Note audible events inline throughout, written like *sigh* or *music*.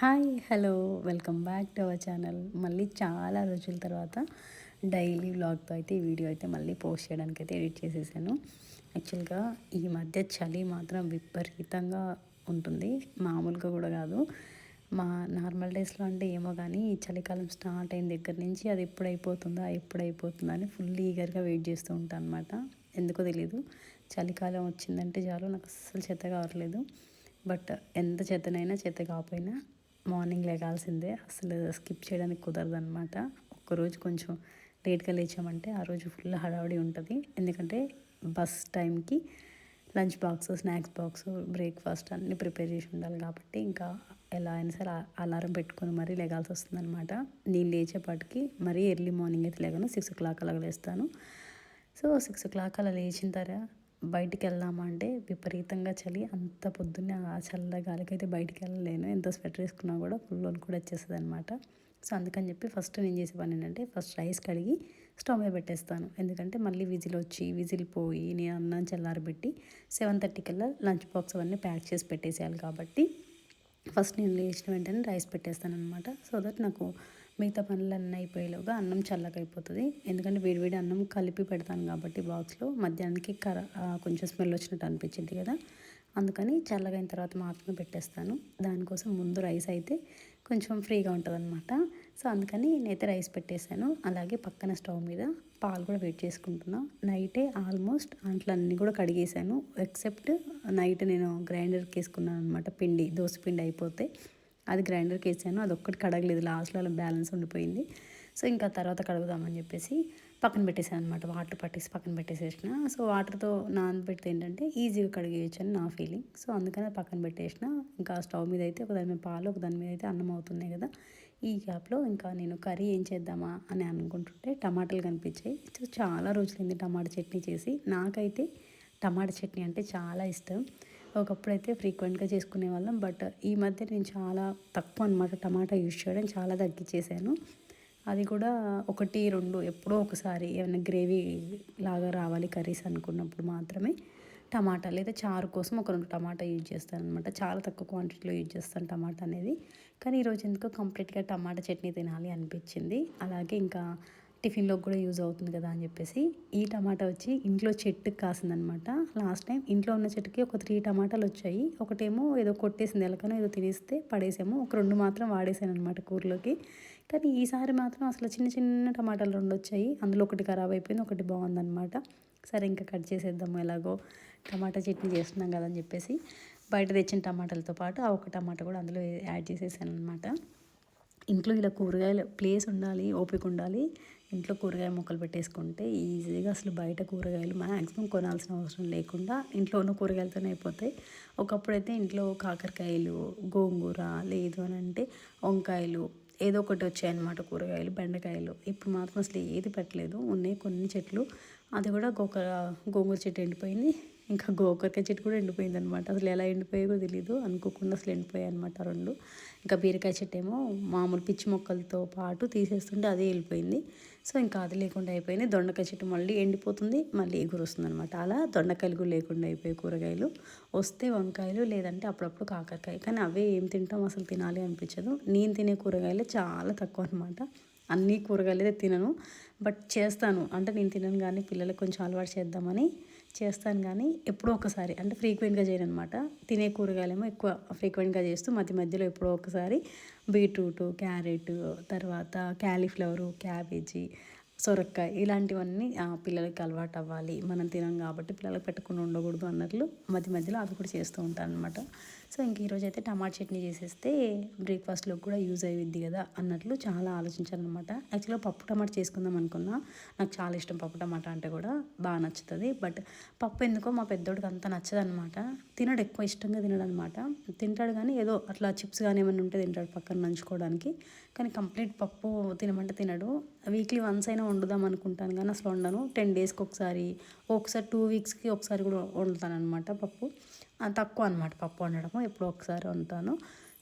Hi hello welcome back to our channel. మళ్ళీ చాలా రోజుల తర్వాత డైలీ వ్లాగ్తో అయితే ఈ వీడియో అయితే మళ్ళీ పోస్ట్ చేయడానికి అయితే ఎడిట్ చేసేసాను. యాక్చువల్గా ఈ మధ్య చలి మాత్రం విపరీతంగా ఉంటుంది. మామూలుగా కూడా కాదు. మా నార్మల్ డేస్లో అంటే ఏమో కానీ ఈ చలికాలం స్టార్ట్ అయిన దగ్గర నుంచి అది ఎప్పుడు ఎప్పుడైపోతుందా ఎప్పుడు అని ఫుల్ ఈగర్గా వెయిట్ చేస్తూ ఉంటాను అనమాట ఎందుకో తెలియదు చలికాలం వచ్చిందంటే చాలు నాకు అస్సలు చెత్త కావట్లేదు. బట్ ఎంత చెత్తనైనా చెత్త కాకపోయినా మార్నింగ్ లేగాల్సిందే. అసలు స్కిప్ చేయడానికి కుదరదు అనమాట ఒక్కరోజు కొంచెం లేట్గా లేచామంటే ఆ రోజు ఫుల్ హడావుడి ఉంటుంది. ఎందుకంటే బస్ టైంకి lunch box snacks box breakfast అన్నీ ప్రిపేర్ చేసి ఉండాలి కాబట్టి ఇంకా ఎలా అయినా సరే అలారం పెట్టుకొని మరీ లేగాల్సి వస్తుంది అనమాట నేను లేచేపాటికి మరీ ఎర్లీ మార్నింగ్ అయితే లేగను. సిక్స్ ఓ క్లాక్ అలా లేస్తాను. సో సిక్స్ ఓ క్లాక్ అలా లేచిన తర్వాత బయటికి వెళ్దామా అంటే విపరీతంగా చలి అంత పొద్దున్నే ఆ చల్ల గాలికైతే బయటికి వెళ్ళలేను ఎంత స్వెటర్ వేసుకున్నా కూడా ఫుల్ వాళ్ళు కూడా వచ్చేస్తుంది అనమాట సో అందుకని చెప్పి ఫస్ట్ నేను చేసే పని ఏంటంటే ఫస్ట్ రైస్ కడిగి స్టవ్ మీద పెట్టేస్తాను. ఎందుకంటే మళ్ళీ విజిల్ వచ్చి విజిల్ పోయి నేను అన్నం చల్లారబెట్టి సెవెన్ థర్టీకల్లా లంచ్ బాక్స్ అవన్నీ ప్యాక్ చేసి పెట్టేసేయాలి కాబట్టి ఫస్ట్ నేను లేచిన వెంటనే రైస్ పెట్టేస్తాను అనమాట సో దట్ నాకు మిగతా పనులన్నీ అయిపోయేలోగా అన్నం చల్లగా అయిపోతుంది ఎందుకంటే వేడివేడి అన్నం కలిపి పెడతాను కాబట్టి బాక్స్లో మధ్యాహ్నానికి కర కొంచెం స్మెల్ వచ్చినట్టు అనిపించింది కదా. అందుకని చల్లగా అయిన తర్వాత మాత్రమే పెట్టేస్తాను. దానికోసం ముందు రైస్ అయితే కొంచెం ఫ్రీగా ఉంటుంది అనమాట సో అందుకని నేనైతే రైస్ పెట్టేశాను. అలాగే పక్కన స్టవ్ మీద పాలు కూడా వెయిట్ చేసుకుంటున్నా. నైటే ఆల్మోస్ట్ అన్నీ కూడా కడిగేశాను. ఎక్సెప్ట్ నైట్ నేను గ్రైండర్కి వేసుకున్నాను అనమాట పిండి దోశ పిండి అయిపోతే. అది గ్రైండర్కి వేసాను. అది ఒక్కటి కడగలేదు. లాస్ట్లో అలా బ్యాలెన్స్ ఉండిపోయింది. సో ఇంకా తర్వాత కడుగుదామని చెప్పేసి పక్కన పెట్టేసాను అనమాట వాటర్ పట్టేసి పక్కన పెట్టేసేసిన. సో వాటర్తో నానబెడితే ఏంటంటే ఈజీగా కడిగేయచ్చు అని నా ఫీలింగ్. సో అందుకనే పక్కన పెట్టేసిన. ఇంకా స్టవ్ మీద అయితే ఒక దాని మీద పాలు ఒక దాని మీద అయితే అన్నం అవుతున్నాయి కదా. ఈ గ్యాప్లో ఇంకా నేను కర్రీ ఏం చేద్దామా అని అనుకుంటుంటే టమాటాలు కనిపించాయి. సో చాలా రోజులైంది టమాటా చట్నీ చేసి. నాకైతే టమాటా చట్నీ అంటే చాలా ఇష్టం. ఒకప్పుడైతే ఫ్రీక్వెంట్గా చేసుకునే వాళ్ళం బట్ ఈ మధ్య నేను చాలా తక్కువ అనమాట టమాటా యూజ్ చేయడం చాలా తగ్గించేసాను అది కూడా ఒకటి రెండు ఎప్పుడో ఒకసారి ఏమైనా గ్రేవీ లాగా రావాలి కర్రీస్ అనుకున్నప్పుడు మాత్రమే టమాటా లేదా చారు కోసం ఒక రెండు టమాటా యూజ్ చేస్తాను అనమాట చాలా తక్కువ క్వాంటిటీలో యూజ్ చేస్తాను టమాటా అనేది. కానీ ఈరోజు ఎందుకో కంప్లీట్గా టమాటా చట్నీ తినాలి అనిపించింది. అలాగే ఇంకా టిఫిన్లోకి కూడా యూజ్ అవుతుంది కదా అని చెప్పేసి ఈ టమాటా వచ్చి ఇంట్లో చెట్టుకి కాసిందనమాట. లాస్ట్ టైం ఇంట్లో ఉన్న చెట్టుకి ఒక త్రీ టమాటాలు వచ్చాయి. ఒకటేమో ఏదో కొట్టేసింది ఎలకనో ఏదో తినేస్తే పడేసాము. ఒక రెండు మాత్రం వాడేసాను అనమాట కూరలోకి. కానీ ఈసారి మాత్రం అసలు చిన్న చిన్న టమాటాలు రెండు వచ్చాయి. అందులో ఒకటి ఖరాబ్ అయిపోయింది ఒకటి బాగుందనమాట. సరే ఇంకా కట్ చేసేద్దాము ఎలాగో. టమాటా చట్నీ చేస్తున్నాం కదా అని చెప్పేసి బయట తెచ్చిన టమాటాలతో పాటు ఆ ఒక టమాటా కూడా అందులో యాడ్ చేసేసాను అనమాట ఇంట్లో ఇలా కూరగాయల ప్లేస్ ఉండాలి ఓపిక ఉండాలి. ఇంట్లో కూరగాయ మొక్కలు పెట్టేసుకుంటే ఈజీగా అసలు బయట కూరగాయలు మ్యాక్సిమం కొనాల్సిన అవసరం లేకుండా ఇంట్లో ఉన్న కూరగాయలతోనే అయిపోతాయి. ఒకప్పుడైతే ఇంట్లో కాకరకాయలు గోంగూర లేదు అని అంటే వంకాయలు ఏదో ఒకటి వచ్చాయన్నమాట కూరగాయలు బెండకాయలు. ఇప్పుడు మాత్రం అసలు ఏది పెట్టలేదు. ఉన్నాయి కొన్ని చెట్లు. అది కూడా గోక గోంగూర చెట్టు ఎండిపోయింది. ఇంకా గోకరకాయ చెట్టు కూడా ఎండిపోయింది అనమాట అసలు ఎలా ఎండిపోయాయో తెలియదు అనుకోకుండా అసలు ఎండిపోయాయి అనమాట రెండు. ఇంకా బీరకాయ చెట్టు ఏమో మామూలు పిచ్చి మొక్కలతో పాటు తీసేస్తుంటే అదే వెళ్ళిపోయింది. సో ఇంకా అది లేకుండా అయిపోయింది. దొండకాయ చెట్టు మళ్ళీ ఎండిపోతుంది. మళ్ళీ ఎగురు వస్తుంది అనమాట అలా దొండకాయలు కూడా లేకుండా అయిపోయాయి కూరగాయలు. వస్తే వంకాయలు లేదంటే అప్పుడప్పుడు కాకరకాయ. కానీ అవే ఏం తింటాం అసలు తినాలి అనిపించదు. నేను తినే కూరగాయలు చాలా తక్కువ అనమాట. అన్ని కూరగాయలు అయితే తినను. బట్ చేస్తాను. అంటే నేను తినను కానీ పిల్లలకు కొంచెం అలవాటు చేద్దామని చేస్తాను కానీ ఎప్పుడో ఒకసారి అంటే ఫ్రీక్వెంట్గా చేయను అనమాట తినే కూరగాయలేమో ఎక్కువ ఫ్రీక్వెంట్గా చేస్తూ మధ్య మధ్యలో ఎప్పుడో ఒకసారి బీట్రూట్ క్యారెట్ తర్వాత క్యాలీఫ్లవరు క్యాబేజీ సొరకాయ ఇలాంటివన్నీ పిల్లలకి అలవాటు అవ్వాలి. మనం తినం కాబట్టి పిల్లలకు పెట్టకుండా ఉండకూడదు అన్నట్లు మధ్య మధ్యలో అవి కూడా చేస్తూ ఉంటాను అనమాట సో ఇంక ఈరోజు అయితే టమాటా చట్నీ చేసేస్తే బ్రేక్ఫాస్ట్లో కూడా యూజ్ అయ్యిద్ది కదా అన్నట్లు చాలా ఆలోచించాను అనమాట యాక్చువల్గా పప్పు టమాటా చేసుకుందాం అనుకున్నా. నాకు చాలా ఇష్టం పప్పు టమాటా అంటే కూడా. బాగా నచ్చుతుంది. బట్ పప్పు ఎందుకో మా పెద్దోడికి అంత నచ్చదనమాట తినడు ఎక్కువ ఇష్టంగా తినడు అనమాట తింటాడు కానీ ఏదో అట్లా చిప్స్ కానీ ఏమైనా ఉంటే తింటాడు పక్కన నంచుకోవడానికి కానీ కంప్లీట్ పప్పు తినమంటే తినడు. వీక్లీ వన్స్ అయినా వండుదాం అనుకుంటాను కానీ అసలు వండను. టెన్ డేస్కి ఒకసారి ఒకసారి టూ వీక్స్కి ఒకసారి కూడా వండుతాను అనమాట పప్పు తక్కువ అనమాట పప్పు వండడము. ఎప్పుడో ఒకసారి వండుతాను.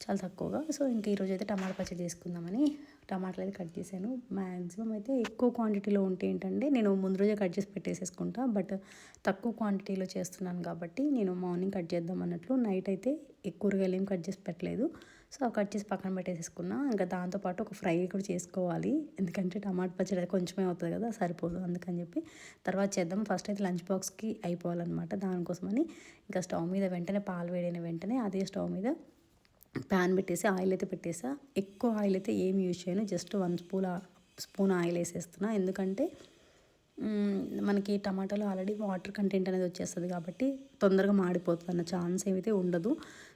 చాలా తక్కువగా. సో ఇంకా ఈరోజు అయితే టమాటా పచ్చడి చేసుకుందామని టమాటాలు అయితే కట్ చేశాను. మ్యాక్సిమం అయితే ఎక్కువ క్వాంటిటీలో ఉంటే ఏంటంటే నేను ముందు రోజే కట్ చేసి పెట్టేసేసుకుంటా. బట్ తక్కువ క్వాంటిటీలో చేస్తున్నాను కాబట్టి నేను మార్నింగ్ కట్ చేద్దాం అన్నట్లు నైట్ అయితే కూరగాయలు ఏం కట్ చేసి పెట్టలేదు. సో కట్ చేసి పక్కన పెట్టేసేసుకున్నా. ఇంకా దాంతోపాటు ఒక ఫ్రై కూడా చేసుకోవాలి. ఎందుకంటే టమాటా పచ్చడి కొంచెమే అవుతుంది కదా సరిపోదు అందుకని చెప్పి. తర్వాత చేద్దాం. ఫస్ట్ అయితే లంచ్ బాక్స్కి అయిపోవాలన్నమాట దానికోసమని. ఇంకా స్టవ్ మీద వెంటనే పాలు వేడైన వెంటనే అదే స్టవ్ మీద ప్యాన్ పెట్టేసి ఆయిల్ అయితే పెట్టేసా. ఎక్కువ ఆయిల్ అయితే ఏమి యూజ్ చేయను. Just one spoon spoon oil వేసేస్తున్నా. ఎందుకంటే మనకి టమాటాలో ఆల్రెడీ వాటర్ కంటెంట్ అనేది వచ్చేస్తుంది కాబట్టి తొందరగా మాడిపోతుంది అన్న ఛాన్స్ ఏమైతే ఉండదు.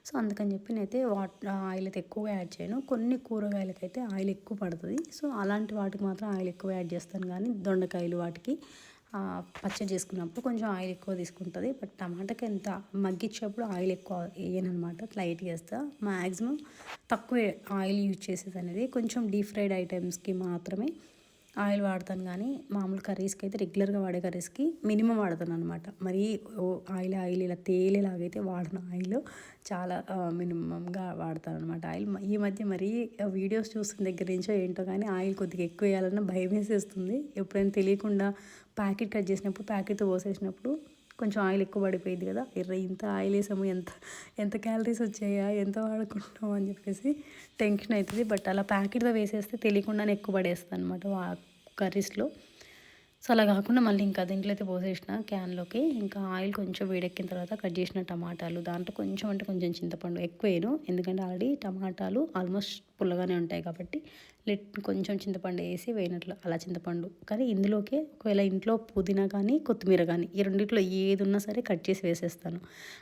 సో అందుకని చెప్పి నేనైతే వాటర్ ఆయిల్ అయితే ఎక్కువగా యాడ్ చేయను. కొన్ని కూరగాయలకైతే ఆయిల్ ఎక్కువ పడుతుంది. సో అలాంటి వాటికి మాత్రం ఆయిల్ ఎక్కువ యాడ్ చేస్తాను కానీ దొండకాయలు వాటికి పచ్చడి చేసుకున్నప్పుడు కొంచెం ఆయిల్ ఎక్కువ తీసుకుంటుంది. బట్ టమాటాకి ఎంత మగ్గించేప్పుడు ఆయిల్ ఎక్కువ వేయనమాట లైట్ వేస్తా. మ్యాక్సిమం తక్కువ ఆయిల్ యూజ్ చేసేది అనేది కొంచెం డీప్ ఫ్రైడ్ ఐటమ్స్కి మాత్రమే ఆయిల్ వాడతాను కానీ మామూలు కర్రీస్కి అయితే రెగ్యులర్గా వాడే కర్రీస్కి మినిమం వాడతాను అనమాట మరీ ఆయిల్ ఆయిల్ ఇలా తేలేలాగైతే వాడను. ఆయిల్ చాలా మినిమంగా వాడతాను అనమాట ఆయిల్ ఈ మధ్య మరీ వీడియోస్ చూస్తున్న దగ్గర నుంచో ఏంటో కానీ ఆయిల్ కొద్దిగా ఎక్కువ వేయాలన్న భయం వేసేస్తుంది ఎప్పుడైనా తెలియకుండా ప్యాకెట్ కట్ చేసినప్పుడు ప్యాకెట్తో పోసేసినప్పుడు కొంచెం ఆయిల్ ఎక్కువ పడిపోయింది కదా. ఎర్ర ఇంత ఆయిల్ వేసాము ఎంత ఎంత క్యాలరీస్ వచ్చాయా ఎంత వాడుకుంటాం అని చెప్పేసి టెన్షన్ అవుతుంది బట్ అలా ప్యాకెట్తో వేసేస్తే తెలియకుండానే ఎక్కువ పడేస్తాను అనమాట కర్రీస్లో సో అలా కాకుండా మళ్ళీ ఇంకా దీంట్లో అయితే పోసేసిన క్యాన్లోకి ఇంకా ఆయిల్ కొంచెం వేడెక్కిన తర్వాత కట్ చేసిన టమాటాలు. దాంట్లో కొంచెం అంటే కొంచెం చింతపండు ఎక్కువ వేయను. ఎందుకంటే ఆల్రెడీ టమాటాలు ఆల్మోస్ట్ పుల్లగానే ఉంటాయి కాబట్టి లిట్ కొంచెం చింతపండు వేసి వేయనట్లు అలా చింతపండు. కానీ ఇందులోకే ఒకవేళ ఇంట్లో పుదీనా కానీ కొత్తిమీర కానీ ఈ రెండిట్లో ఏది ఉన్నా సరే కట్ చేసి వేసేస్తాను.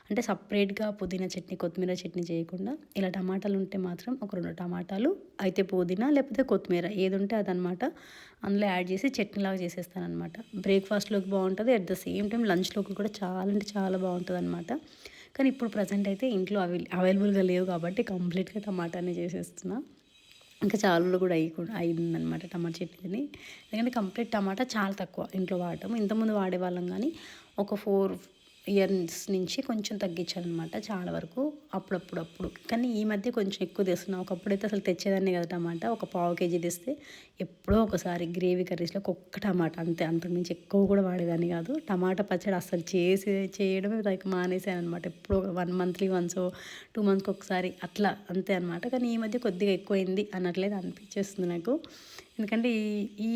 అంటే సపరేట్గా పుదీనా చట్నీ కొత్తిమీర చట్నీ చేయకుండా ఇలా టమాటాలు ఉంటే మాత్రం ఒక రెండు టమాటాలు అయితే పుదీనా లేకపోతే కొత్తిమీర ఏది ఉంటే అదనమాట అందులో యాడ్ చేసి చట్నీలాగా చేసేస్తాను అనమాట బ్రేక్ఫాస్ట్లోకి బాగుంటుంది అట్ ద సేమ్ టైం లంచ్లోకి కూడా చాలా అంటే చాలా బాగుంటుంది అనమాట కానీ ఇప్పుడు ప్రజెంట్ అయితే ఇంట్లో అవైల్ అవైలబుల్గా లేవు కాబట్టి కంప్లీట్గా టమాటానే చేసేస్తున్నా. ఇంకా చాలా కూడా అయ్యి కూడా అయిందనమాట టమాటా చట్నీని ఎందుకంటే కంప్లీట్ టమాటా చాలా తక్కువ ఇంట్లో వాడటం. ఇంతకుముందు వాడేవాళ్ళం కానీ ఒక ఫోర్ ఇయర్స్ నుంచి కొంచెం తగ్గించానమాట చాలా వరకు అప్పుడప్పుడు అప్పుడు. కానీ ఈ మధ్య కొంచెం ఎక్కువ తెస్తున్నాను ఒకప్పుడైతే అసలు తెచ్చేదాన్ని కదా టమాటా. ఒక పావు కేజీ తెస్తే ఎప్పుడో ఒకసారి గ్రేవీ కర్రీస్లో ఒక్క టమాటా అంతే. అంతకుమించి ఎక్కువ కూడా వాడేదాన్ని కాదు. టమాటా పచ్చడి అసలు చేసి చేయడమే లైక్ మానేసాను అనమాట ఎప్పుడో వన్ మంత్లీ వన్స్ టూ మంత్స్కి ఒకసారి అట్లా అంతే అనమాట. కానీ ఈ మధ్య కొద్దిగా ఎక్కువైంది అన్నట్లేదు అనిపించేస్తుంది నాకు. ఎందుకంటే ఈ ఈ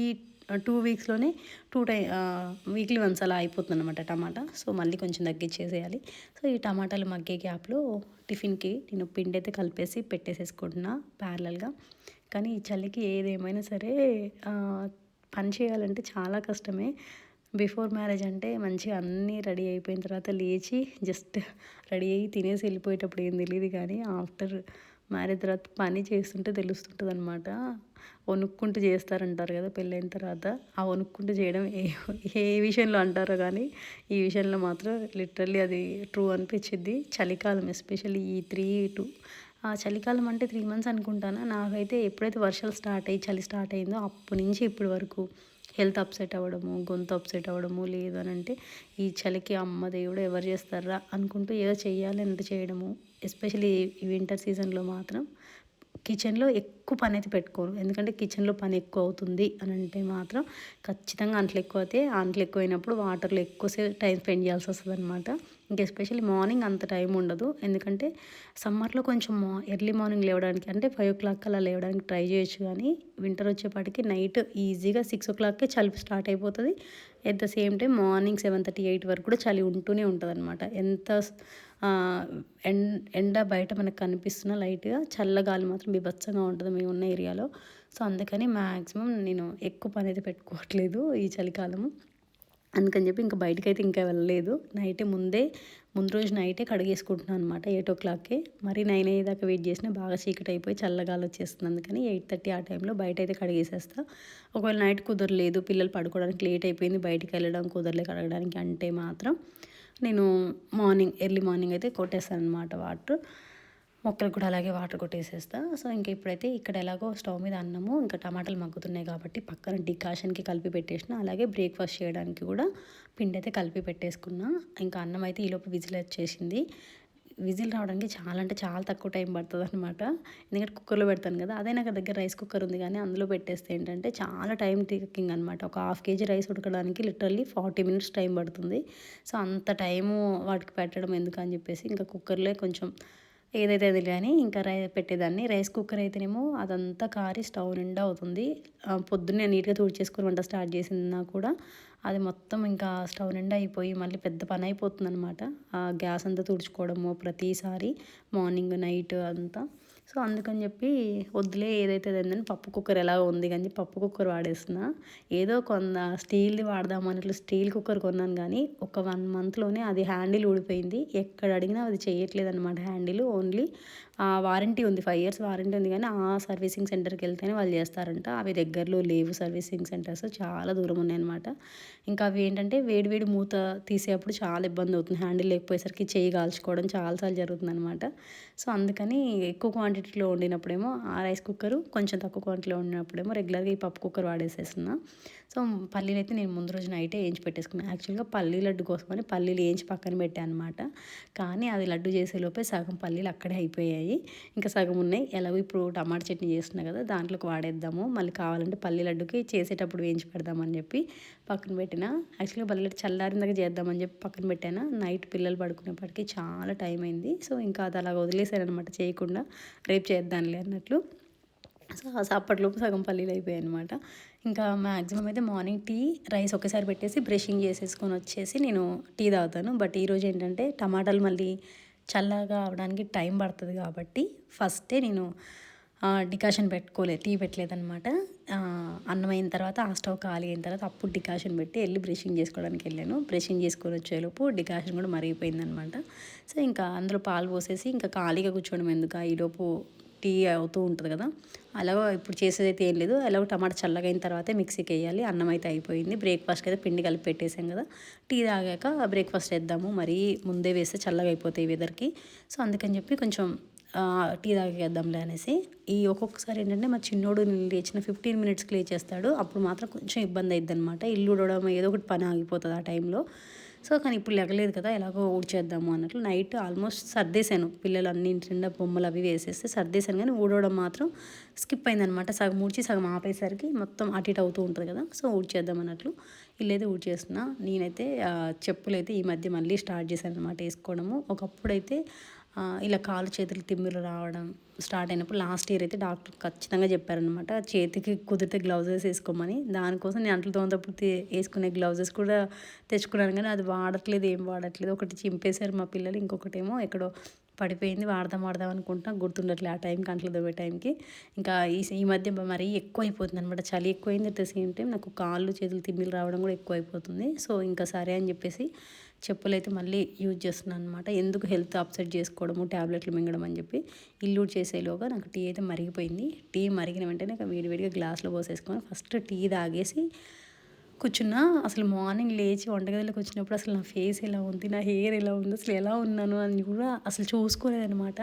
టూ వీక్స్లోనే టూ టై వీక్లీ వన్స్ అలా అయిపోతుంది అనమాట టమాటా. సో మళ్ళీ కొంచెం తగ్గించేసేయాలి. సో ఈ టమాటాలు మగ్గే గ్యాప్లో టిఫిన్కి నేను పిండి అయితే కలిపేసి పెట్టేసేసుకుంటున్నా ప్యారలల్గా. కానీ ఈ చలికి ఏదేమైనా సరే పని చేయాలంటే చాలా కష్టమే. బిఫోర్ మ్యారేజ్ అంటే మంచిగా అన్నీ రెడీ అయిపోయిన తర్వాత లేచి జస్ట్ రెడీ అయ్యి తినేసి వెళ్ళిపోయేటప్పుడు ఏం తెలియదు కానీ ఆఫ్టర్ మ్యారేజ్ తర్వాత పని చేస్తుంటే తెలుస్తుంటుంది అనమాట వణుక్కుంటూ చేస్తారంటారు కదా పెళ్ళైన తర్వాత. ఆ వణుక్కుంటూ చేయడం ఏ ఏ విషయంలో అంటారో కానీ ఈ విషయంలో మాత్రం లిటరల్లీ అది ట్రూ అనిపించింది చలికాలం ఎస్పెషల్లీ ఈ త్రీ టూ. ఆ చలికాలం అంటే త్రీ మంత్స్ అనుకుంటాను? నాకైతే ఎప్పుడైతే వర్షాలు స్టార్ట్ అయ్యి చలి స్టార్ట్ అయిందో అప్పటి నుంచి ఇప్పటి వరకు హెల్త్ అప్సెట్ అవ్వడము గొంతు అప్సెట్ అవ్వడము లేదు అని అంటే ఈ చలికి అమ్మ దేవుడు ఎవరు చేస్తారా అనుకుంటూ ఏదో చేయాలి అంటే చేయడము. ఎస్పెషలీ ఈ వింటర్ సీజన్లో మాత్రం కిచెన్లో ఎక్కువ పని అయితే పెట్టుకోరు. ఎందుకంటే కిచెన్లో పని ఎక్కువ అవుతుంది అని అంటే మాత్రం ఖచ్చితంగా అంట్లు ఎక్కువ అయితే అంట్లు ఎక్కువైనప్పుడు వాటర్లో ఎక్కువసేపు టైం స్పెండ్ చేయాల్సి వస్తుంది అనమాట ఇంకా ఎస్పెషల్లీ మార్నింగ్ అంత టైం ఉండదు. ఎందుకంటే సమ్మర్లో కొంచెం మా ఎర్లీ మార్నింగ్ లేవడానికి అంటే ఫైవ్ ఓ క్లాక్ అలా లేవడానికి ట్రై చేయొచ్చు కానీ వింటర్ వచ్చేపాటికి నైట్ ఈజీగా సిక్స్ ఓ క్లాక్కే చలి స్టార్ట్ అయిపోతుంది. At the same time morning seven thirty eight వరకు కూడా చలి ఉంటూనే ఉంటుంది అనమాట ఎంత ఎండ బయట మనకు కనిపిస్తున్న లైట్గా చల్లగాలి మాత్రం బీభత్సంగా ఉంటుంది మేము ఉన్న ఏరియాలో. సో అందుకని మ్యాక్సిమం నేను ఎక్కువ పని అయితే పెట్టుకోవట్లేదు ఈ చలికాలము. అందుకని చెప్పి ఇంకా బయటకైతే అయితే ఇంకా వెళ్ళలేదు. నైటే ముందే ముందు రోజు నైటే కడిగేసుకుంటున్నాను అనమాట ఎయిట్ ఓ క్లాక్కి. మరి నైన్ అయ్యేదాకా వెయిట్ చేసినా బాగా చీకటి అయిపోయి చల్లగాలి వచ్చేస్తుంది. అందుకని ఎయిట్ థర్టీ ఆ టైంలో బయట అయితే కడిగేసేస్తా. ఒకవేళ నైట్ కుదరలేదు పిల్లలు పడుకోవడానికి లేట్ అయిపోయింది బయటికి వెళ్ళడం కుదరలే కడగడానికి అంటే మాత్రం నేను మార్నింగ్ ఎర్లీ మార్నింగ్ అయితే కొట్టేస్తాను అనమాట వాటర్. మొక్కలకు కూడా అలాగే వాటర్ కొట్టేసేస్తా. సో ఇంకా ఇప్పుడైతే ఇక్కడ ఎలాగో స్టవ్ మీద అన్నము ఇంకా టమాటాలు మగ్గుతున్నాయి కాబట్టి పక్కన డికాషన్కి కలిపి పెట్టేసిన అలాగే బ్రేక్ఫాస్ట్ చేయడానికి కూడా పిండి అయితే కలిపి పెట్టేసుకున్నా. ఇంకా అన్నం అయితే ఈలోపు విజిల్ వచ్చేసింది. విజిల్ రావడానికి చాలా అంటే చాలా తక్కువ టైం పడుతుంది అనమాట ఎందుకంటే కుక్కర్లో పెడతాను కదా అదే నాకు దగ్గర రైస్ కుక్కర్ ఉంది కానీ అందులో పెట్టేస్తే ఏంటంటే చాలా టైం టేకింగ్ అనమాట ఒక హాఫ్ కేజీ రైస్ ఉడకడానికి లిటరల్లీ ఫార్టీ మినిట్స్ టైం పడుతుంది. సో అంత టైము వాటికి పెట్టడం ఎందుకని చెప్పేసి ఇంకా కుక్కర్లే కొంచెం ఏదైతే అది కానీ ఇంకా రై పెట్టేదాన్ని. రైస్ కుక్కర్ అయితేనేమో అదంతా కారి స్టవ్ నిండా అవుతుంది. పొద్దున్నే నీట్గా తుడిచేసుకుని వంట స్టార్ట్ చేసినా కూడా అది మొత్తం ఇంకా స్టవ్ నిండా అయిపోయి మళ్ళీ పెద్ద పని అయిపోతుంది అనమాట గ్యాస్ అంతా తుడుచుకోవడము ప్రతిసారి మార్నింగ్ నైట్ అంతా. సో అందుకని చెప్పి వద్దులే ఏదైతే ఏందని పప్పు కుక్కర్ ఎలా ఉంది కానీ పప్పు కుక్కర్ వాడేస్తున్నా. ఏదో కొన్న స్టీల్ది వాడదాం ఇట్లా స్టీల్ కుక్కర్ కొన్నాను కానీ ఒక వన్ మంత్లోనే అది హ్యాండిల్ ఊడిపోయింది. ఎక్కడ అడిగినా అది చేయట్లేదు అనమాట హ్యాండిల్ ఓన్లీ వారంటీ ఉంది ఫైవ్ ఇయర్స్ వారంటీ ఉంది కానీ ఆ సర్వీసింగ్ సెంటర్కి వెళ్తేనే వాళ్ళు చేస్తారంట. అవి దగ్గరలో లేవు సర్వీసింగ్ సెంటర్స్ చాలా దూరం ఉన్నాయన్నమాట ఇంకా అవి ఏంటంటే వేడివేడి మూత తీసేటప్పుడు చాలా ఇబ్బంది అవుతుంది. హ్యాండిల్ లేకపోయేసరికి చేయి కాల్చుకోవడం చాలాసార్లు జరుగుతుంది అనమాట సో అందుకని ఎక్కువ క్వాంటిటీలో వండినప్పుడేమో ఆ రైస్ కుక్కరు కొంచెం తక్కువ క్వాంటిటీలో వండినప్పుడేమో రెగ్యులర్గా ఈ పప్పు కుక్కర్ వాడేసేస్తున్నా. సో పల్లీలు అయితే నేను ముందు రోజు నైటే వేయించి పెట్టేసుకున్నాను యాక్చువల్గా పల్లీ లడ్డు కోసమని పల్లీలు వేయించి పక్కన పెట్టాను అనమాట కానీ అది లడ్డు చేసే లోపే సగం పల్లీలు అక్కడే అయిపోయాయి. ఇంకా సగం ఉన్నాయి. ఎలాగో ఇప్పుడు టమాటా చట్నీ చేస్తున్నా కదా దాంట్లోకి వాడేద్దాము. మళ్ళీ కావాలంటే పల్లి లడ్డుకి చేసేటప్పుడు వేయించి పెడదామని చెప్పి పక్కన పెట్టిన. యాక్చువల్గా పల్లి లడ్డు చల్లారిందాక చేద్దామని చెప్పి పక్కన పెట్టాను. నైట్ పిల్లలు పడుకునేప్పటికీ చాలా టైం అయింది. సో ఇంకా అది అలా వదిలేసాను అనమాట చేయకుండా. రేపు చేద్దాంలే అన్నట్లు. సో అప్పట్లోపు సగం పల్లీలు అయిపోయాయి అనమాట ఇంకా మ్యాక్సిమం అయితే మార్నింగ్ టీ రైస్ ఒకేసారి పెట్టేసి బ్రషింగ్ చేసేసుకొని వచ్చేసి నేను టీ తాగుతాను. బట్ ఈరోజు ఏంటంటే టమాటాలు మళ్ళీ చల్లగా అవడానికి టైం పడుతుంది కాబట్టి ఫస్టే నేను డికాషన్ పెట్టుకోలేదు టీ పెట్టలేదనమాట అన్నం అయిన తర్వాత ఆ స్టవ్ ఖాళీ అయిన తర్వాత అప్పుడు డికాషన్ పెట్టి వెళ్ళి బ్రషింగ్ చేసుకోవడానికి వెళ్ళాను. బ్రషింగ్ చేసుకొని వచ్చేలోపు డికాషన్ కూడా మరిగిపోయిందనమాట సో ఇంకా అందులో పాలు పోసేసి ఇంకా ఖాళీగా కూర్చోవడం ఎందుకు? ఈలోపు టీ అవుతూ ఉంటుంది కదా. అలాగో ఇప్పుడు చేసేది అయితే ఏం లేదు. ఎలాగో టమాటా చల్లగా అయిన తర్వాతే మిక్సీకి వేయాలి. అన్నం అయితే అయిపోయింది. బ్రేక్ఫాస్ట్కి అయితే పిండి కలిపి పెట్టేసాం కదా. టీ తాగాక బ్రేక్ఫాస్ట్ వేద్దాము మరీ ముందే వేస్తే చల్లగా అయిపోతాయి వెదర్కి. సో అందుకని చెప్పి కొంచెం టీ తాగేద్దాంలే అనేసి ఈ ఒక్కొక్కసారి ఏంటంటే మా చిన్నోడు లేచిన ఫిఫ్టీన్ మినిట్స్ క్లియర్ చేస్తాడు అప్పుడు మాత్రం కొంచెం ఇబ్బంది అవుతుంది అనమాట ఇల్లు ఉడవడం ఏదో ఒకటి పని ఆగిపోతుంది ఆ టైంలో. సో కానీ ఇప్పుడు లెగలేదు కదా ఎలాగో ఊడ్చేద్దాము అన్నట్లు నైట్ ఆల్మోస్ట్ సర్దేశాను. పిల్లలు అన్నింటి నిండా బొమ్మలు అవి వేసేస్తే సర్దేశాను కానీ ఊడవడం మాత్రం స్కిప్ అయిందనమాట సగం ఊడ్చి సగం ఆపేసరికి మొత్తం అటు ఇటు అవుతూ ఉంటుంది కదా సో ఊడ్చేద్దాం అన్నట్లు ఇల్లైతే ఊడ్చేస్తున్నా. నేనైతే చెప్పులు అయితే ఈ మధ్య మళ్ళీ స్టార్ట్ చేశాను అనమాట వేసుకోవడము. ఒకప్పుడైతే ఇలా కాలు చేతులు తిమ్మిరు రావడం స్టార్ట్ అయినప్పుడు లాస్ట్ ఇయర్ అయితే డాక్టర్ ఖచ్చితంగా చెప్పారనమాట చేతికి కుదిరితే గ్లౌజెస్ వేసుకోమని. దానికోసం నేను అంట్లు తోమేటప్పుడు వేసుకునే గ్లౌజెస్ కూడా తెచ్చుకున్నాను కానీ అది వాడట్లేదు ఏం వాడట్లేదు. ఒకటి చింపేశారు మా పిల్లలు ఇంకొకటేమో ఎక్కడో పడిపోయింది వాడదాం వాడదాం అనుకుంటా గుర్తుండట్లే ఆ టైంకి అంట్లు దొబ్బే టైంకి. ఇంకా ఈ ఈ మధ్య మరీ ఎక్కువ అయిపోతుంది అనమాట చలి ఎక్కువైంది అట్ ద సేమ్ టైం నాకు కాళ్ళు చేతులు తిమ్మిలు రావడం కూడా ఎక్కువ అయిపోతుంది సో ఇంకా సరే అని చెప్పేసి చెప్పులు అయితే మళ్ళీ యూజ్ చేస్తున్నాను అనమాట ఎందుకు హెల్త్ అప్సెట్ చేసుకోవడము ట్యాబ్లెట్లు మింగడం అని చెప్పి ఇల్లు చేసేలోగా నాకు టీ అయితే మరిగిపోయింది. టీ మరిగిన వెంటనే నాకు వేడివేడిగా గ్లాస్లో పోసేసుకొని ఫస్ట్ టీ తాగేసి కూర్చున్నా. అసలు మార్నింగ్ లేచి వంటగదిలోకి వచ్చినప్పుడు అసలు నా ఫేస్ ఎలా ఉంది నా హెయిర్ ఎలా ఉంది అసలు ఎలా ఉన్నాను అని కూడా అసలు చూసుకోలేదనమాట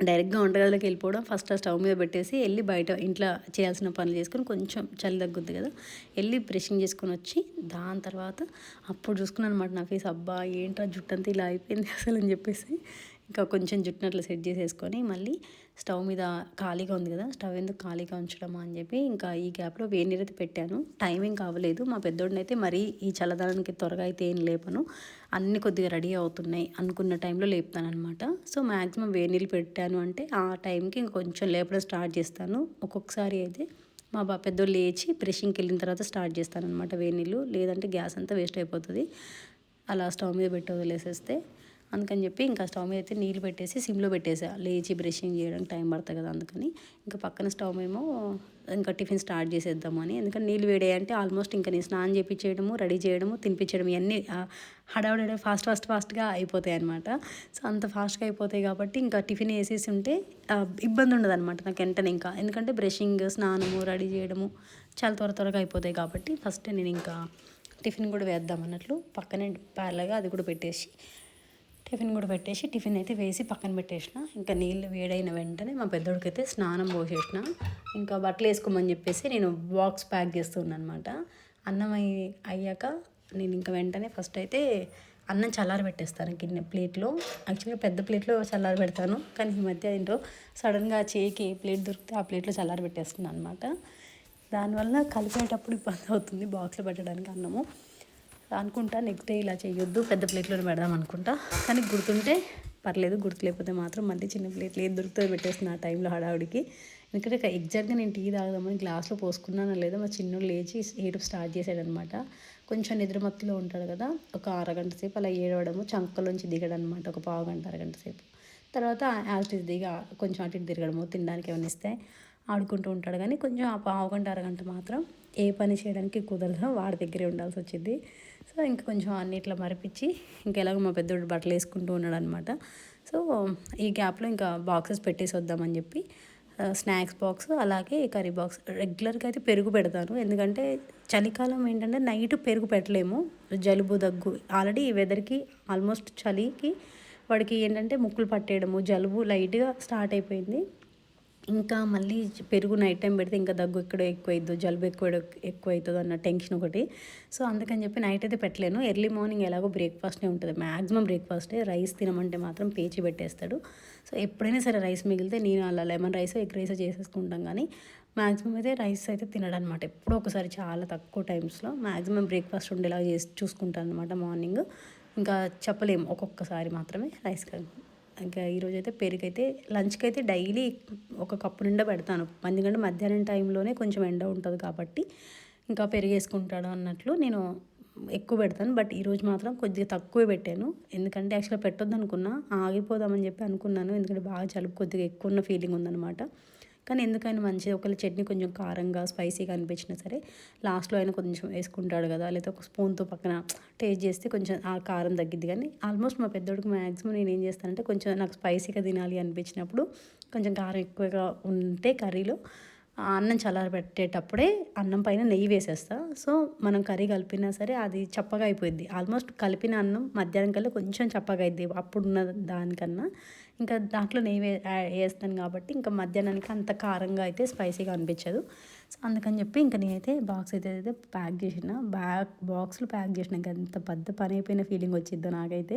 డైరెక్ట్గా వంటగదిలోకి వెళ్ళిపోవడం ఫస్ట్ ఆ స్టవ్ మీద పెట్టేసి వెళ్ళి బయట ఇంట్లో చేయాల్సిన పనులు చేసుకొని కొంచెం చలి తగ్గుద్ది కదా వెళ్ళి బ్రషింగ్ చేసుకొని వచ్చి దాని తర్వాత అప్పుడు చూసుకున్నాను అనమాట నా ఫేస్ అబ్బా ఏంట్రా జుట్టు అంతా ఇలా అయిపోయింది *laughs* అసలు అని చెప్పేసి ఇంకా కొంచెం జుట్టును అట్లా సెట్ చేసేసుకొని మళ్ళీ స్టవ్ మీద ఖాళీగా ఉంది కదా స్టవ్ ఎందుకు ఖాళీగా ఉంచడమా అని చెప్పి ఇంకా ఈ గ్యాప్లో వేడి నీరు అయితే పెట్టాను. టైమింగ్ అవ్వలేదు. మా పెద్దోడిని అయితే మరీ ఈ చల్లదనానికి త్వరగా అయితే ఏం లేపను. అన్ని కొద్దిగా రెడీ అవుతున్నాయి అనుకున్న టైంలో లేపుతానమాట సో మ్యాక్సిమం వేడి నీళ్ళు పెట్టాను అంటే ఆ టైంకి ఇంకొంచెం లేపడం స్టార్ట్ చేస్తాను. ఒక్కొక్కసారి అయితే మా బా పెద్దోళ్ళు లేచి బ్రషింగ్కి వెళ్ళిన తర్వాత స్టార్ట్ చేస్తాను అనమాట వేడి నీళ్ళు. లేదంటే గ్యాస్ అంతా వేస్ట్ అయిపోతుంది. అలా స్టవ్ మీద పెట్టి వదిలేసేస్తే అందుకని చెప్పి ఇంకా స్టవ్ మీద అయితే నీళ్ళు పెట్టేసి సిమ్లో పెట్టేసా. లేచి బ్రషింగ్ చేయడానికి టైం పడుతుంది కదా అందుకని. ఇంకా పక్కన స్టవ్ ఏమో ఇంకా టిఫిన్ స్టార్ట్ చేసేద్దాము అని. ఎందుకంటే నీళ్ళు వేడేయంటే ఆల్మోస్ట్ ఇంకా నేను స్నానం చేయించేయడము రెడీ చేయడము తినిపించడం ఇవన్నీ ఆ, ఫాస్ట్ ఫాస్ట్ ఫాస్ట్గా అయిపోతాయి అనమాట సో అంత ఫాస్ట్గా అయిపోతాయి కాబట్టి ఇంకా టిఫిన్ వేసేసి ఉంటే ఇబ్బంది ఉండదు అనమాట నాకు వెంటనే ఇంకా. ఎందుకంటే బ్రషింగ్ స్నానము రెడీ చేయడము చాలా త్వర త్వరగా అయిపోతాయి కాబట్టి ఫస్ట్ నేను ఇంకా టిఫిన్ కూడా వేద్దాం అన్నట్లు పక్కనే ప్యారలగా అది కూడా పెట్టేసి టిఫిన్ కూడా పెట్టేసి టిఫిన్ అయితే వేసి పక్కన పెట్టేసిన. ఇంకా నీళ్ళు వేడైన వెంటనే మా పెద్దోడికి అయితే స్నానం పోసేసిన. ఇంకా బట్టలు వేసుకోమని చెప్పేసి నేను బాక్స్ ప్యాక్ చేస్తున్నాను అనమాట అన్నం అయ్యి అయ్యాక నేను ఇంకా వెంటనే ఫస్ట్ అయితే అన్నం చల్లారి పెట్టేస్తాను గిన్నె ప్లేట్లో. యాక్చువల్గా పెద్ద ప్లేట్లో చల్లారి పెడతాను. కానీ ఈ మధ్య ఏంటో సడన్గా చేయికి ఏ ప్లేట్ దొరికితే ఆ ప్లేట్లో చల్లారి పెట్టేస్తున్నాను అనమాట దానివల్ల కలిపేటప్పుడు ఇబ్బంది అవుతుంది బాక్స్లో పెట్టడానికి అన్నము. అనుకుంటా. నెక్స్ట్ డే ఇలా చేయొద్దు పెద్ద ప్లేట్లో పెడదాం అనుకుంటా. కానీ గుర్తుంటే పర్లేదు. గుర్తు లేకపోతే మాత్రం మళ్ళీ చిన్న ప్లేట్లు ఏది దొరుకుతుందో పెట్టేస్తున్నా ఆ టైంలో హడావుడికి. ఎందుకంటే ఎగ్జాక్ట్గా నేను టీ తాగదామని గ్లాస్లో పోసుకున్నానో లేదో మా చిన్నోడు లేచి ఏడుపు స్టార్ట్ చేశాడనమాట కొంచెం నిద్రమత్తులో ఉంటాడు కదా. ఒక అరగంట సేపు అలా ఏడవడము చంకలోంచి దిగడం అనమాట ఒక పావు గంట అరగంట సేపు. తర్వాత యాల్టీస్ దిగ కొంచెం అటు తిరగడము తినడానికి ఏమైనా ఇస్తే ఆడుకుంటూ ఉంటాడు. కానీ కొంచెం ఆ పావు గంట అరగంట మాత్రం ఏ పని చేయడానికి కుదరదు వాడి దగ్గరే ఉండాల్సి వచ్చింది. సో ఇంక కొంచెం అన్నిట్లో మరిపించి ఇంకెలాగో ఎలాగో మా పెద్దోడు బట్టలు వేసుకుంటూ ఉన్నాడు అనమాట సో ఈ గ్యాప్లో ఇంకా బాక్సెస్ పెట్టేసి వద్దామని చెప్పి స్నాక్స్ బాక్స్ అలాగే కర్రీ బాక్స్ రెగ్యులర్గా అయితే పెరుగు పెడతాను. ఎందుకంటే చలికాలం ఏంటంటే నైట్ పెరుగు పెట్టలేము. జలుబు దగ్గు ఆల్రెడీ ఈ వెదర్కి ఆల్మోస్ట్ చలికి వాడికి ఏంటంటే ముక్కులు పట్టేయడము జలుబు లైట్గా స్టార్ట్ అయిపోయింది. ఇంకా మళ్ళీ పెరుగు నైట్ టైం పెడితే ఇంకా దగ్గు ఎక్కడ ఎక్కువ జలుబు ఎక్కువ ఎక్కువ అవుతుందో అన్న టెన్షన్ ఒకటి. సో అందుకని చెప్పి నైట్ అయితే పెట్టలేను. ఎర్లీ మార్నింగ్ ఎలాగో బ్రేక్ఫాస్ట్నే ఉంటుంది. మ్యాక్సిమం బ్రేక్ఫాస్టే. రైస్ తినమంటే మాత్రం పేచి పెట్టేస్తాడు. సో ఎప్పుడైనా సరే రైస్ మిగిలితే నేను అలా లెమన్ రైస్ ఎగ్ రైస్ చేసేసుకుంటాం కానీ మ్యాక్సిమం అయితే రైస్ అయితే తినడం అనమాట ఎప్పుడో ఒకసారి చాలా తక్కువ టైమ్స్లో మ్యాక్సిమం బ్రేక్ఫాస్ట్ ఉండేలాగా చేసి చూసుకుంటాను అనమాట మార్నింగ్. ఇంకా చెప్పలేము. ఒక్కొక్కసారి మాత్రమే రైస్ ఇంకా ఈరోజు అయితే పెరుగైతే లంచ్కి అయితే డైలీ ఒక కప్పు నిండా పెడతాను. ఎందుకంటే మధ్యాహ్నం టైంలోనే కొంచెం ఎండ ఉంటుంది కాబట్టి ఇంకా పెరుగు వేసుకుంటాడు అన్నట్లు నేను ఎక్కువ పెడతాను. బట్ ఈరోజు మాత్రం కొద్దిగా తక్కువే పెట్టాను. ఎందుకంటే యాక్చువల్గా పెట్టొద్దు అనుకున్నా ఆగిపోదామని చెప్పి అనుకున్నాను. ఎందుకంటే బాగా జలుబు కొద్దిగా ఎక్కువ ఉన్న ఫీలింగ్ ఉందన్నమాట. కానీ ఎందుకైనా మంచిది. ఒకవేళ చట్నీ కొంచెం కారంగా స్పైసీగా అనిపించినా సరే లాస్ట్లో అయినా కొంచెం వేసుకుంటాడు కదా లేకపోతే ఒక స్పూన్తో పక్కన టేస్ట్ చేస్తే కొంచెం ఆ కారం తగ్గిద్ది. కానీ ఆల్మోస్ట్ మా పెద్దోడికి మ్యాక్సిమం నేను ఏం చేస్తానంటే కొంచెం నాకు స్పైసీగా తినాలి అనిపించినప్పుడు కొంచెం కారం ఎక్కువగా ఉంటే కర్రీలో అన్నం చల్లారి పెట్టేటప్పుడే అన్నం పైన నెయ్యి వేసేస్తా. సో మనం కర్రీ కలిపినా సరే అది చప్పగా అయిపోయింది ఆల్మోస్ట్ కలిపిన అన్నం మధ్యాహ్నం కల్లా కొంచెం చప్పగా అయింది అప్పుడున్న దానికన్నా. ఇంకా దాంట్లో నెయ్యి వే వేస్తాను కాబట్టి ఇంకా మధ్యాహ్నానికి అంత కారంగా అయితే స్పైసీగా అనిపించదు. సో అందుకని చెప్పి ఇంకా నేనైతే బాక్స్ అయితే అయితే ప్యాక్ చేసిన. బ్యాగ్ బాక్స్లో ప్యాక్ చేసినాక ఇంకా ఎంత పెద్ద పని అయిపోయిన ఫీలింగ్ వచ్చిద్దో నాకైతే.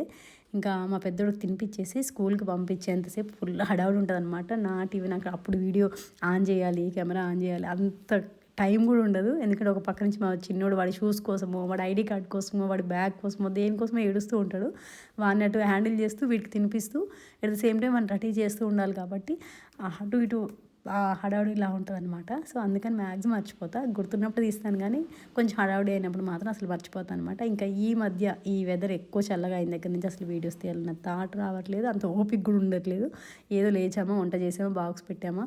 ఇంకా మా పెద్దోడికి తినిపించేసి స్కూల్కి పంపించేంతసేపు ఫుల్ హడావుడు ఉంటుంది అనమాట నా టీవీ నాకు అప్పుడు వీడియో ఆన్ చేయాలి కెమెరా ఆన్ చేయాలి అంత టైం కూడా ఉండదు. ఎందుకంటే ఒక పక్క నుంచి మా చిన్నోడు వాడి షూస్ కోసమో వాడి ఐడి కార్డ్ కోసమో వాడి బ్యాగ్ కోసమో దేనికోసమో ఏడుస్తూ ఉంటాడు. వాడిని అటు హ్యాండిల్ చేస్తూ వీటికి తినిపిస్తూ ఎట్ ద సేమ్ టైం మనం రెడీ చేస్తూ ఉండాలి కాబట్టి అటు ఇటు హడావుడి ఇలా ఉంటుంది అనమాట సో అందుకని మ్యాక్సిమం మర్చిపోతా. గుర్తున్నప్పుడు తీస్తాను కానీ కొంచెం హడావుడి అయినప్పుడు మాత్రం అసలు మర్చిపోతాను అనమాట ఇంకా ఈ మధ్య ఈ వెదర్ ఎక్కువ చల్లగా అయిన దగ్గర నుంచి అసలు వీడియోస్ తీయాలన్న థాట్ రావట్లేదు. అంత ఓపిక కూడా ఉండట్లేదు. ఏదో లేచామా వంట చేసామా బాక్స్ పెట్టామా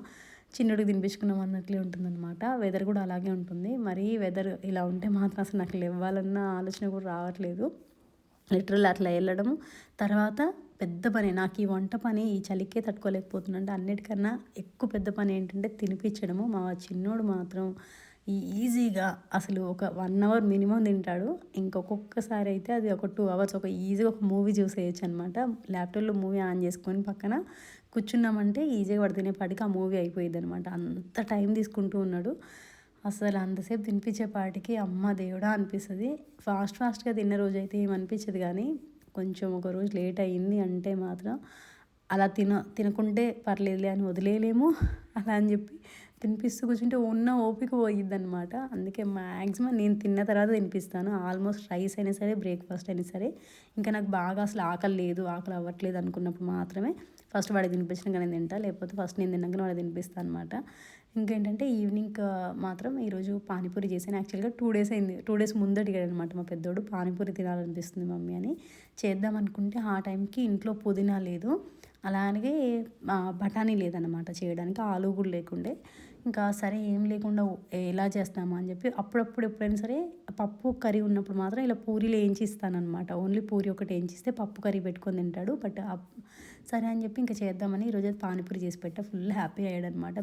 చిన్నడికి తినిపించుకున్నాం అన్నట్లే ఉంటుందన్నమాట. వెదర్ కూడా అలాగే ఉంటుంది. మరీ వెదర్ ఇలా ఉంటే మాత్రం అసలు నాకు లేవాలన్న ఆలోచన కూడా రావట్లేదు. లిటరల్ అట్లా వెళ్ళడము. తర్వాత పెద్ద పని. నాకు ఈ వంట పని ఈ చలికే తట్టుకోలేకపోతున్నాడు అంటే అన్నిటికన్నా ఎక్కువ పెద్ద పని ఏంటంటే తినిపించడము. మా చిన్నోడు మాత్రం ఈజీగా అసలు ఒక వన్ అవర్ మినిమం తింటాడు. ఇంకొకొక్కసారి అయితే అది ఒక టూ అవర్స్ ఒక ఈజీగా ఒక మూవీ చూసేయచ్చు అనమాట ల్యాప్టాప్లో మూవీ ఆన్ చేసుకొని పక్కన కూర్చున్నామంటే ఈజీగా వాడు తినేపాటికి ఆ మూవీ అయిపోయింది అనమాట అంత టైం తీసుకుంటూ ఉన్నాడు. అసలు అంతసేపు తినిపించేపాటికి అమ్మ దేవుడా అనిపిస్తుంది. ఫాస్ట్ ఫాస్ట్గా తిన్న రోజు అయితే ఏమనిపించదు కానీ కొంచెం ఒక రోజు లేట్ అయ్యింది అంటే మాత్రం అలా తిన తినకుంటే పర్లేదులే అని వదిలేయలేము. *laughs* అలా అని చెప్పి తినిపిస్తూ కూర్చుంటే ఉన్న ఓపిక పోయిద్ది అనమాట అందుకే మ్యాక్సిమం నేను తిన్న తర్వాత తినిపిస్తాను. ఆల్మోస్ట్ రైస్ అయినా సరే బ్రేక్ఫాస్ట్ అయినా సరే. ఇంకా నాకు బాగా అసలు ఆకలి లేదు ఆకలి అవ్వట్లేదు అనుకున్నప్పుడు మాత్రమే ఫస్ట్ వాడికి తినిపించినాక నేను తింటా. లేకపోతే ఫస్ట్ నేను తిన్నాక వాడికి తినిపిస్తాను అనమాట ఇంకేంటంటే ఈవినింగ్ మాత్రం ఈరోజు పానీపూరి చేశాను. యాక్చువల్గా టూ డేస్ అయింది. టూ డేస్ ముందు అడిగాడు అనమాట మా పెద్దోడు పానీపూరి తినాలనిపిస్తుంది మమ్మీ అని. చేద్దాం అనుకుంటే ఆ టైంకి ఇంట్లో పుదీనా లేదు. అలాగే బఠానీ లేదనమాట చేయడానికి ఆలు కూడా లేకుండే. ఇంకా సరే ఏం లేకుండా ఎలా చేస్తామా అని చెప్పి అప్పుడప్పుడు ఎప్పుడైనా సరే పప్పు కర్రీ ఉన్నప్పుడు మాత్రం ఇలా పూరీలు వేయించిస్తానమాట ఓన్లీ పూరి ఒకటి వేయించిస్తే పప్పు కర్రీ పెట్టుకొని తింటాడు. బట్ సరే అని చెప్పి ఇంకా చేద్దామని ఈరోజు పానీపూరి చేసి పెట్టా. ఫుల్ హ్యాపీ అయ్యాడనమాట.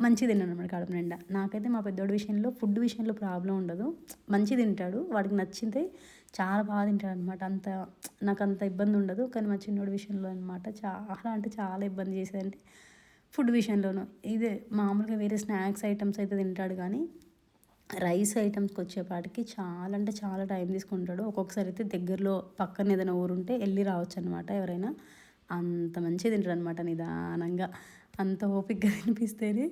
మంచి తిన్నాడు అనమాట కడుపు నిండా. నాకైతే మా పెద్దోడి విషయంలో ఫుడ్ విషయంలో ప్రాబ్లం ఉండదు. మంచి తింటాడు. వాడికి నచ్చితే చాలా బాగా తింటాడు అనమాట అంత నాకు అంత ఇబ్బంది ఉండదు. కానీ మా చిన్నోడి విషయంలో అనమాట చాలా అంటే చాలా ఇబ్బంది చేసేదంటే ఫుడ్ విషయంలోనూ. ఇదే మామూలుగా వేరే స్నాక్స్ ఐటమ్స్ అయితే తింటాడు కానీ రైస్ ఐటమ్స్కి వచ్చేపాటికి చాలా అంటే చాలా టైం తీసుకుంటాడు. ఒక్కొక్కసారి అయితే దగ్గరలో పక్కన ఏదైనా ఊరుంటే వెళ్ళి రావచ్చు అనమాట ఎవరైనా. అంత మంచిగా తింటాడు అనమాట నిదానంగా. అంత ఓపికగా తినిపిస్తేనే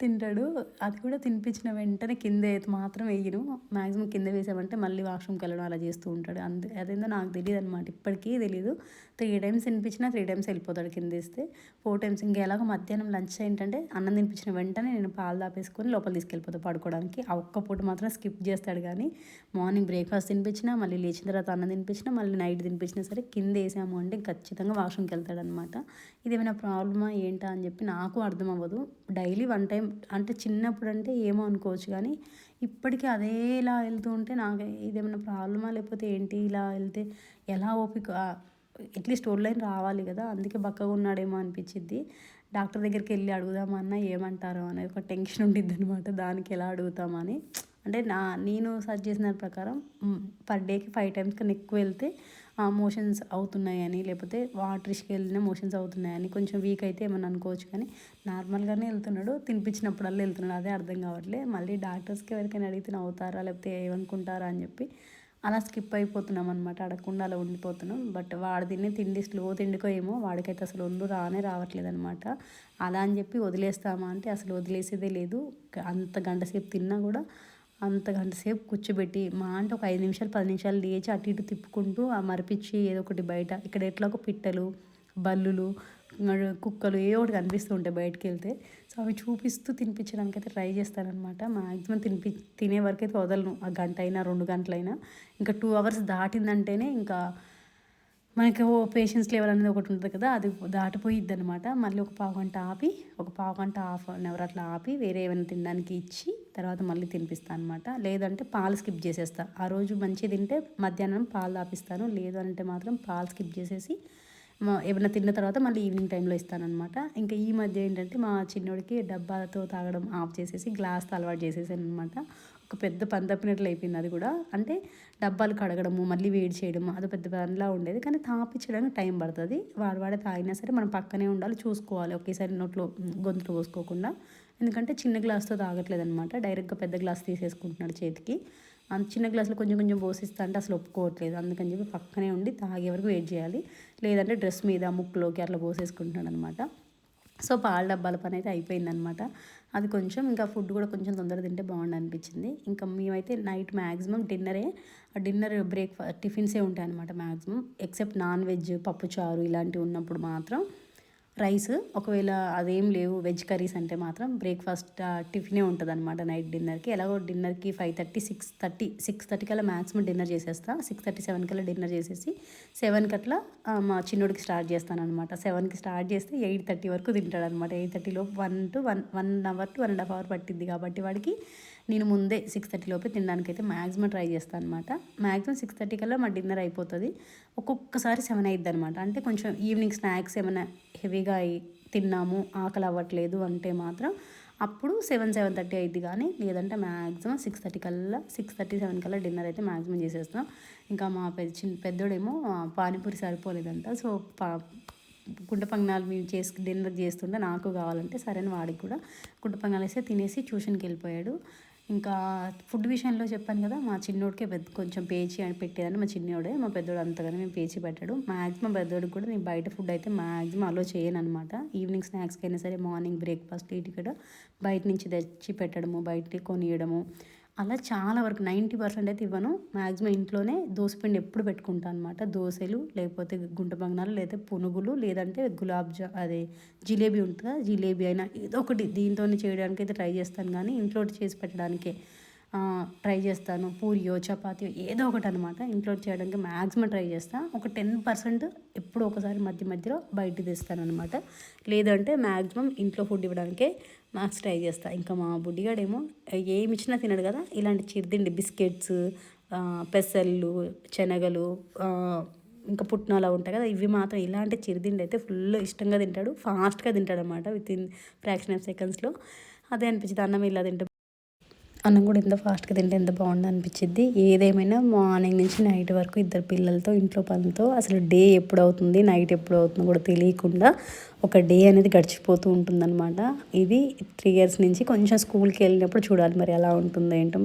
తింటాడు. అది కూడా తినిపించిన వెంటనే కింద మాత్రం వేయను. మ్యాక్సిమం కింద వేసామంటే మళ్ళీ వాష్రూమ్కి వెళ్ళడం అలా చేస్తూ ఉంటాడు. అంతే. అదేందో నాకు తెలియదు అనమాట ఇప్పటికీ తెలియదు త్రీ టైమ్స్ తినిపించినా త్రీ టైమ్స్ వెళ్ళిపోతాడు కింద ఇస్తే ఫోర్ టైమ్స్ ఇంకా ఎలాగో మధ్యాహ్నం లంచ్ ఏంటంటే అన్నం తినిపించిన వెంటనే నేను పాలు దాపేసుకొని లోపల తీసుకెళ్ళిపోతాను పడుకోవడానికి. ఆ ఒక్క పూట మాత్రం స్కిప్ చేస్తాడు కానీ మార్నింగ్ బ్రేక్ఫాస్ట్ తినిపించినా మళ్ళీ లేచిన తర్వాత అన్నం తినిపించినా మళ్ళీ నైట్ తినిపించినా సరే కింద వేసాము అంటే ఖచ్చితంగా వాష్రూమ్కి వెళ్తాడు అనమాట ఇది ఏమైనా ప్రాబ్లమా ఏంటా అని చెప్పి నాకు అర్థం అవ్వదు డైలీ వన్ టైం అంటే చిన్నప్పుడు అంటే ఏమో అనుకోవచ్చు కానీ ఇప్పటికీ అదే ఇలా వెళ్తూ ఉంటే నాకు ఇదేమైనా ప్రాబ్లమా లేకపోతే ఏంటి ఇలా వెళ్తే ఎలా ఓపిక అట్లీస్ట్ ఓన్లైన్ రావాలి కదా అందుకే బక్కగా ఉన్నాడేమో అనిపించింది డాక్టర్ దగ్గరికి వెళ్ళి అడుగుదామన్నా ఏమంటారో అనేది ఒక టెన్షన్ ఉండిద్ది అనమాట దానికి ఎలా అడుగుతామని. అంటే నా నేను సర్చ్ చేసిన ప్రకారం పర్ డేకి ఫైవ్ టైమ్స్ కన్నా ఎక్కువ వెళ్తే మోషన్స్ అవుతున్నాయని లేకపోతే వాటర్స్కి వెళ్ళిన మోషన్స్ అవుతున్నాయని కొంచెం వీక్ అయితే ఏమన్నా అనుకోవచ్చు కానీ నార్మల్గానే వెళ్తున్నాడు తినిపించినప్పుడల్లా వెళ్తున్నాడు అదే అర్థం కావట్లే. మళ్ళీ డాక్టర్స్కి ఎవరికైనా అడిగితే అవుతారా లేకపోతే ఏమనుకుంటారా అని చెప్పి అలా స్కిప్ అయిపోతున్నాం అనమాట అడగకుండా అలా ఉండిపోతున్నాం. బట్ వాడు తినే తిండి స్లో తిండికో ఏమో వాడికైతే అసలు ఒళ్ళు రానే రావట్లేదు అనమాట అలా అని చెప్పి వదిలేస్తామా అంటే అసలు వదిలేసేదే లేదు. అంత గంట సేపు తిన్నా కూడా అంత గంట సేపు కూర్చోబెట్టి మా అంటే ఒక ఐదు నిమిషాలు పది నిమిషాలు లేచి అటు ఇటు తిప్పుకుంటూ ఆ మరిపించి ఏదో ఒకటి బయట ఇక్కడ ఎట్లా ఒక పిట్టలు బల్లులు కుక్కలు ఏ ఒకటి కనిపిస్తూ ఉంటాయి బయటకు వెళ్తే. సో అవి చూపిస్తూ తినిపించడానికి అయితే ట్రై చేస్తానమాట మ్యాక్సిమం తినిపి తినే వరకు అయితే వదలను. ఆ గంట అయినా రెండు గంటలైనా. ఇంకా టూ అవర్స్ దాటిందంటేనే ఇంకా మనకి ఓ పేషెన్స్ లెవెల్ అనేది ఒకటి ఉంటుంది కదా అది దాటిపోయిద్ది అనమాట మళ్ళీ ఒక పావు గంట ఆపి ఒక పావు గంట హాఫ్ అన్ అవర్ అట్లా ఆపి వేరే ఏమైనా తినడానికి ఇచ్చి తర్వాత మళ్ళీ తినిపిస్తాను అనమాట లేదంటే పాలు స్కిప్ చేసేస్తా. ఆ రోజు మంచిగా తింటే మధ్యాహ్నం పాలు తాపిస్తాను. లేదు అంటే మాత్రం పాలు స్కిప్ చేసేసి ఏమైనా తిన్న తర్వాత మళ్ళీ ఈవినింగ్ టైంలో ఇస్తానమాట ఇంకా ఈ మధ్య ఏంటంటే మా చిన్నోడికి డబ్బాలతో తాగడం ఆఫ్ చేసేసి గ్లాస్తో అలవాటు చేసేసాను అనమాట ఒక పెద్ద పని తప్పినట్లు అయిపోయింది అది కూడా. అంటే డబ్బాలు కడగడము మళ్ళీ వేడి చేయడము అది పెద్ద పనిలా ఉండేది. కానీ తాపించడానికి టైం పడుతుంది. వాడు వాడే తాగినా సరే మనం పక్కనే ఉండాలి చూసుకోవాలి. ఒకేసారి నోట్లో గొంతులు పోసుకోకుండా. ఎందుకంటే చిన్న గ్లాస్తో తాగట్లేదు అనమాట డైరెక్ట్గా పెద్ద గ్లాస్ తీసేసుకుంటున్నాడు చేతికి. చిన్న గ్లాసులో కొంచెం కొంచెం పోసిస్తా అంటే అసలు ఒప్పుకోవట్లేదు. అందుకని చెప్పి పక్కనే ఉండి తాగే వరకు వెయిట్ చేయాలి. లేదంటే డ్రెస్ మీద ముక్కులోకి అట్లా పోసేసుకుంటున్నాడు అనమాట సో పాల డబ్బాల పని అయితే అయిపోయిందనమాట అది కొంచెం ఇంకా ఫుడ్ కూడా కొంచెం తొందరగా తింటే బాగుండు అనిపించింది. ఇంకా మేమైతే నైట్ మ్యాక్సిమం డిన్నరే డిన్నర్ బ్రేక్ఫాస్ట్ టిఫిన్సే ఉంటాయి అనమాట మ్యాక్సిమం ఎక్సెప్ట్ నాన్ వెజ్ పప్పుచారు ఇలాంటివి ఉన్నప్పుడు మాత్రం. రైస్. ఒకవేళ అదేం లేవు వెజ్ కర్రీస్ అంటే మాత్రం బ్రేక్ఫాస్ట్ టిఫినే ఉంటుంది అనమాట నైట్ డిన్నర్కి. ఎలాగో డిన్నర్కి five thirty six thirty six thirty కల్లా మ్యాక్సిమం డిన్నర్ చేసేస్తా. సిక్స్ థర్టీ సెవెన్ కల్లా డిన్నర్ చేసేసి సెవెన్కి అట్లా మా చిన్నోడికి స్టార్ట్ చేస్తాను అనమాట సెవెన్కి స్టార్ట్ చేస్తే ఎయిట్ థర్టీ వరకు తింటాడు అనమాట eight థర్టీలో one to one one hour to one and half hour పట్టింది కాబట్టి వాడికి నేను ముందే సిక్స్ థర్టీ లోపే తినడానికి అయితే మ్యాక్సిమం ట్రై చేస్తాను అనమాట మ్యాక్సిమం సిక్స్ థర్టీ కల్లా మా డిన్నర్ అయిపోతుంది. ఒక్కొక్కసారి సెవెన్ అయిద్ది అనమాట అంటే కొంచెం ఈవినింగ్ స్నాక్స్ ఏమైనా హెవీగా తిన్నాము ఆకలి అవ్వట్లేదు అంటే మాత్రం అప్పుడు సెవెన్ సెవెన్ థర్టీ అయింది కానీ లేదంటే మ్యాక్సిమం సిక్స్ థర్టీ కల్లా సిక్స్ థర్టీ సెవెన్ కల్లా డిన్నర్ అయితే మ్యాక్సిమం చేసేస్తాం. ఇంకా మా పెద్ద చిన్న పెద్దోడేమో పానీపూరి సరిపోలేదంట. సో పా గుంట పంగనాలు మేము చేసి డిన్నర్ చేస్తుంటే నాకు కావాలంటే సరైన వాడికి కూడా గుంట పంగనాలు వేస్తే తినేసి ట్యూషన్కి వెళ్ళిపోయాడు. ఇంకా ఫుడ్ విషయంలో చెప్పాను కదా మా చిన్నోడికే పెద్ద కొంచెం పేచి అని పెట్టేదని మా చిన్నోడే మా పెద్దోడు అంతగానే మేము పేచి పెట్టాడు. మ్యాక్సిమం పెద్దోడికి కూడా నేను బయట ఫుడ్ అయితే మ్యాక్సిమం అలో చేయను అనమాట ఈవినింగ్ స్నాక్స్కి అయినా సరే మార్నింగ్ బ్రేక్ఫాస్ట్ ఇటు కూడా బయట నుంచి తెచ్చి పెట్టడము బయట కొనియడము. అలా చాలా వరకు నైంటీ పర్సెంట్ అయితే ఇవ్వను. మ్యాక్సిమం ఇంట్లోనే దోసపిండి ఎప్పుడు పెట్టుకుంటాను అనమాట దోశలు లేకపోతే గుంట బంగాలు లేదా పునుగులు లేదంటే గులాబ్ జా అదే జిలేబీ ఉంటుందా? జిలేబీ అయినా ఏదో ఒకటి దీంతోనే చేయడానికి అయితే ట్రై చేస్తాను. కానీ ఇంట్లో చేసి పెట్టడానికే. ట్రై చేస్తాను. పూరియో చపాతీ ఏదో ఒకటి అనమాట ఇంట్లో చేయడానికి మ్యాక్సిమం ట్రై చేస్తాను ఒక టెన్ పర్సెంట్ ఎప్పుడు ఒకసారి మధ్య మధ్యలో బయట తెస్తాను అనమాట లేదంటే మ్యాక్సిమం ఇంట్లో ఫుడ్ ఇవ్వడానికే మ్యాక్స్ ట్రై చేస్తాను ఇంకా మా బుడ్డిగాడేమో ఏమి ఇచ్చినా తినడు కదా ఇలాంటి చిరుతిండి బిస్కెట్స్ పెసళ్ళు శనగలు ఇంకా పుట్నాలు ఉంటాయి కదా ఇవి మాత్రం ఇలాంటి చిరుతిండి అయితే ఫుల్ ఇష్టంగా తింటాడు. ఫాస్ట్గా తింటాడు అనమాట విత్ ఇన్ ఫ్రాక్షన్ ఆఫ్ సెకండ్స్లో. అదే అనిపించింది అన్నం ఇలా తింటే అన్నం కూడా ఎంత ఫాస్ట్గా తింటే ఎంత బాగుంది అనిపించింది ఏదేమైనా మార్నింగ్ నుంచి నైట్ వరకు ఇద్దరు పిల్లలతో ఇంట్లో పనితో అసలు డే ఎప్పుడు అవుతుంది నైట్ ఎప్పుడు అవుతుందో కూడా తెలియకుండా ఒక డే అనేది గడిచిపోతూ ఉంటుందన్నమాట. ఇది త్రీ ఇయర్స్ నుంచి కొంచెం స్కూల్కి వెళ్ళినప్పుడు చూడాలి మరి ఎలా ఉంటుందో ఏంటో.